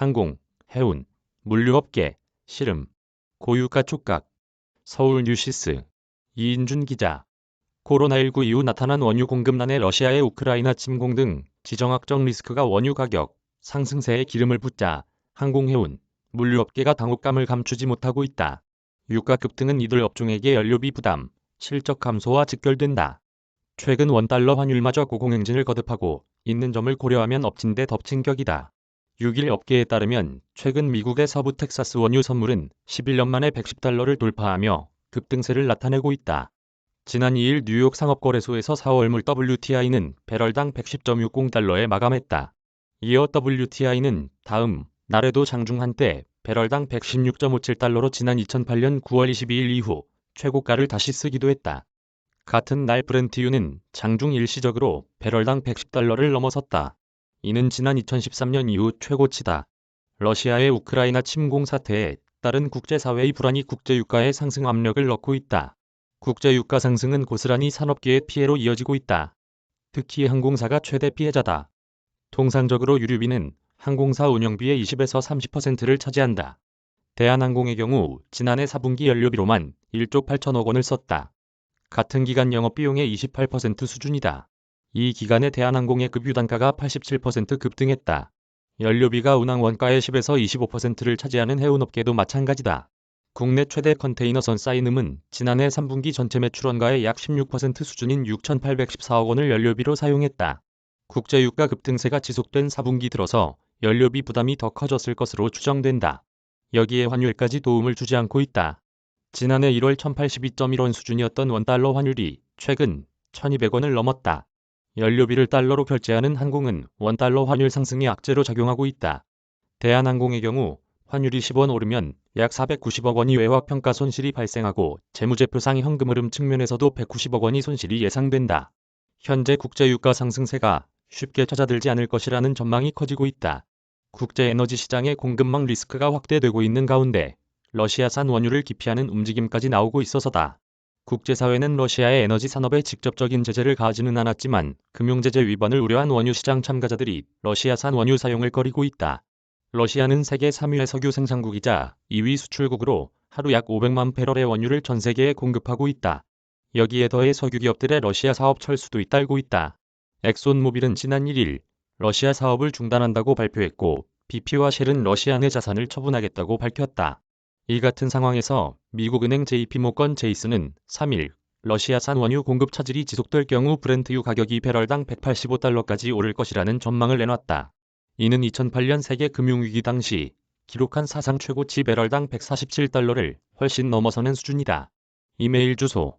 항공, 해운, 물류업계, 씨름, 고유가 촉각, 서울 뉴시스, 이인준 기자. 코로나19 이후 나타난 원유 공급난에 러시아의 우크라이나 침공 등 지정학적 리스크가 원유 가격 상승세에 기름을 붓자 항공해운, 물류업계가 당혹감을 감추지 못하고 있다. 유가 급등은 이들 업종에게 연료비 부담, 실적 감소와 직결된다. 최근 원달러 환율마저 고공행진을 거듭하고 있는 점을 고려하면 엎친 데 덮친 격이다. 6일 업계에 따르면 최근 미국의 서부 텍사스 원유 선물은 11년 만에 110달러를 돌파하며 급등세를 나타내고 있다. 지난 2일 뉴욕 상업거래소에서 4월물 WTI는 배럴당 110.60달러에 마감했다. 이어 WTI는 다음 날에도 장중 한때 배럴당 116.57달러로 지난 2008년 9월 22일 이후 최고가를 다시 쓰기도 했다. 같은 날 브렌트유는 장중 일시적으로 배럴당 110달러를 넘어섰다. 이는 지난 2013년 이후 최고치다. 러시아의 우크라이나 침공 사태에 따른 국제사회의 불안이 국제유가에 상승 압력을 넣고 있다. 국제유가 상승은 고스란히 산업계의 피해로 이어지고 있다. 특히 항공사가 최대 피해자다. 통상적으로 유류비는 항공사 운영비의 20에서 30%를 차지한다. 대한항공의 경우 지난해 4분기 연료비로만 1조 8천억 원을 썼다. 같은 기간 영업비용의 28% 수준이다. 이 기간에 대한항공의 급유 단가가 87% 급등했다. 연료비가 운항 원가의 10에서 25%를 차지하는 해운업계도 마찬가지다. 국내 최대 컨테이너선 사이눔은 지난해 3분기 전체 매출 원가의 약 16% 수준인 6,814억 원을 연료비로 사용했다. 국제유가 급등세가 지속된 4분기 들어서 연료비 부담이 더 커졌을 것으로 추정된다. 여기에 환율까지 도움을 주지 않고 있다. 지난해 1월 1082.1원 수준이었던 원달러 환율이 최근 1200원을 넘었다. 연료비를 달러로 결제하는 항공은 원달러 환율 상승이 악재로 작용하고 있다. 대한항공의 경우 환율이 10원 오르면 약 490억 원이 외화 평가 손실이 발생하고 재무제표상 현금 흐름 측면에서도 190억 원이 손실이 예상된다. 현재 국제유가 상승세가 쉽게 찾아들지 않을 것이라는 전망이 커지고 있다. 국제 에너지 시장의 공급망 리스크가 확대되고 있는 가운데 러시아산 원유를 기피하는 움직임까지 나오고 있어서다. 국제사회는 러시아의 에너지 산업에 직접적인 제재를 가하지는 않았지만 금융제재 위반을 우려한 원유 시장 참가자들이 러시아산 원유 사용을 꺼리고 있다. 러시아는 세계 3위의 석유 생산국이자 2위 수출국으로 하루 약 500만 배럴의 원유를 전 세계에 공급하고 있다. 여기에 더해 석유 기업들의 러시아 사업 철수도 잇따르고 있다. 엑손모빌은 지난 1일 러시아 사업을 중단한다고 발표했고 BP와 쉘은 러시아 내 자산을 처분하겠다고 밝혔다. 이 같은 상황에서 미국은행 JP모건 제이스는 3일 러시아산 원유 공급 차질이 지속될 경우 브렌트유 가격이 배럴당 185달러까지 오를 것이라는 전망을 내놨다. 이는 2008년 세계 금융위기 당시 기록한 사상 최고치 배럴당 147달러를 훨씬 넘어서는 수준이다. 이메일 주소